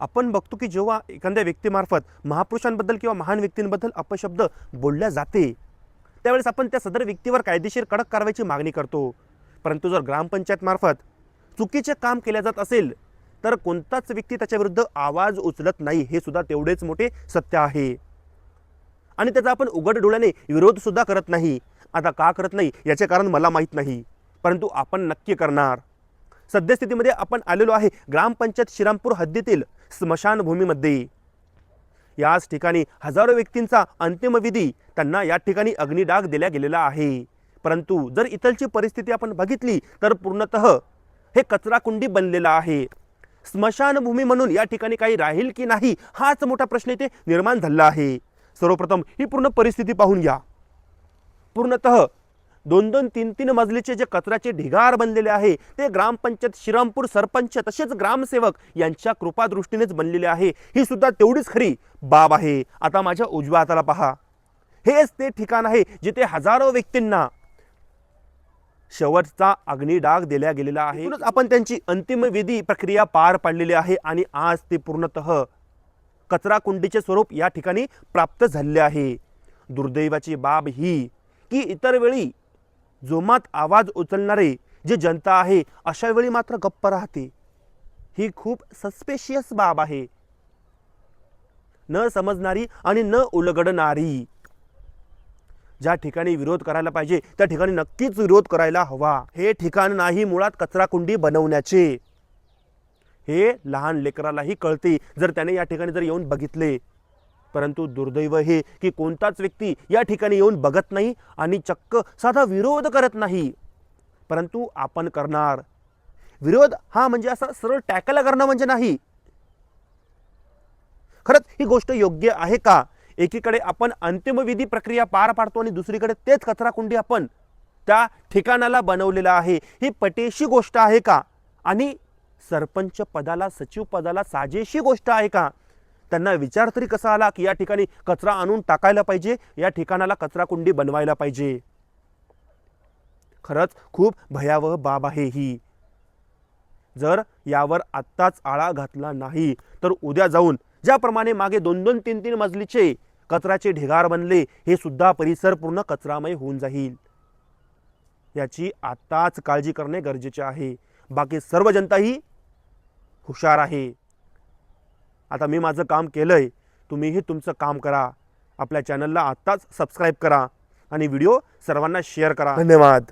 आपण बघतो की जेव्हा एखाद्या व्यक्तीमार्फत महापुरुषांबद्दल किंवा महान व्यक्तींबद्दल अपशब्द बोलल्या जाते त्यावेळेस आपण त्या सदर व्यक्तीवर कायदेशीर कडक कारवाईची मागणी करतो. परंतु जर ग्रामपंचायतमार्फत चुकीचे काम केले जात असेल तर कोणताच व्यक्ती त्याच्याविरुद्ध आवाज उचलत नाही हे सुद्धा तेवढेच मोठे सत्य आहे. आणि त्याचा आपण उघड डोळ्याने विरोध सुद्धा करत नाही. आता का करत नाही याचे कारण मला माहीत नाही. परंतु आपण नक्की करणार. सद्यस्थितीमध्ये आपण आलेलो आहे ग्रामपंचायत श्रीरामपूर हद्दीतील स्मशानभूमीमध्ये याच ठिकाणी हजारो व्यक्तींचा अंतिमविधी त्यांना या ठिकाणी अग्निडाग दिला गेलेला आहे. परंतु जर इथलची परिस्थिती आपण बघितली तर पूर्णतः हे कचराकुंडी बनलेलं आहे. स्मशानभूमी म्हणून या ठिकाणी काही राहील की नाही हाच मोठा प्रश्न इथे निर्माण झाला आहे. सर्वप्रथम ही पूर्ण परिस्थिती पाहून घ्या. पूर्णतः दोन दोन तीन तीन मजलीचे जे कचऱ्याचे ढिगार बनलेले आहे ते ग्रामपंचायत श्रीरामपूर सरपंच तसेच ग्रामसेवक यांच्या कृपादृष्टीनेच बनलेले आहे. ही सुद्धा तेवढीच खरी बाब आहे. आता माझ्या उजव्या हाताला पहा. हेच ते ठिकाण आहे जिथे हजारो व्यक्तींना शेवटचा अग्निडाग दिला गेलेला आहे. म्हणूनच आपण त्यांची अंतिम विधी प्रक्रिया पार पाडलेली आहे आणि आज ते पूर्णतः कचरा कुंडीचे स्वरूप या ठिकाणी प्राप्त झाले आहे. दुर्दैवाची बाब ही की इतर वेळी जोमात आवाज उचलणारे जे जनता आहे अशा वेळी मात्र गप्प राहते. ही खूप सस्पेशियस बाब आहे. न समजणारी आणि न उलगडणारी. ज्या ठिकाणी विरोध करायला पाहिजे त्या ठिकाणी नक्कीच विरोध करायला हवा. हे ठिकाण नाही मुळात कचराकुंडी बनवण्याचे. हे लहान लेकरालाही कळते जर त्याने या ठिकाणी जर येऊन बघितले. परंतु दुर्दैव हे की कोणताच व्यक्ती या ठिकाणी येऊन बघत नाही आणि चक्क साधा विरोध करत नाही. परंतु आपण करणार. विरोध हा म्हणजे असा सरळ टॅकल करणं म्हणजे नाही. खरंच ही गोष्ट योग्य आहे का? एकीकडे आपण अंतिमविधी प्रक्रिया पार पाडतो आणि दुसरीकडे तेच कचराकुंडी आपण त्या ठिकाणाला बनवलेलं आहे. ही पटेशी गोष्ट आहे का? आणि सरपंच पदाला सचिव पदाला साजेशी गोष्ट आहे का? त्यांना विचार तरी कसा आला की या ठिकाणी कचरा आणून टाकायला पाहिजे? या ठिकाणाला कचराकुंडी बनवायला पाहिजे. खरंच खूप भयावह बाब आहे ही. जर यावर आत्ताच आळा घातला नाही तर उद्या जाऊन ज्याप्रमाणे मागे दोन दोन तीन तीन मजलीचे कचऱ्याचे ढिगार बनले हे सुद्धा परिसर पूर्ण कचरामय होऊन जाईल. याची आत्ताच काळजी करणे गरजेचे आहे. बाकी सर्व जनताही हुशार आहे. आता मी माझं काम केलं आहे तुम्हीही तुमचं काम करा. आपल्या चॅनलला आत्ताच सबस्क्राईब करा आणि व्हिडिओ सर्वांना शेअर करा. धन्यवाद.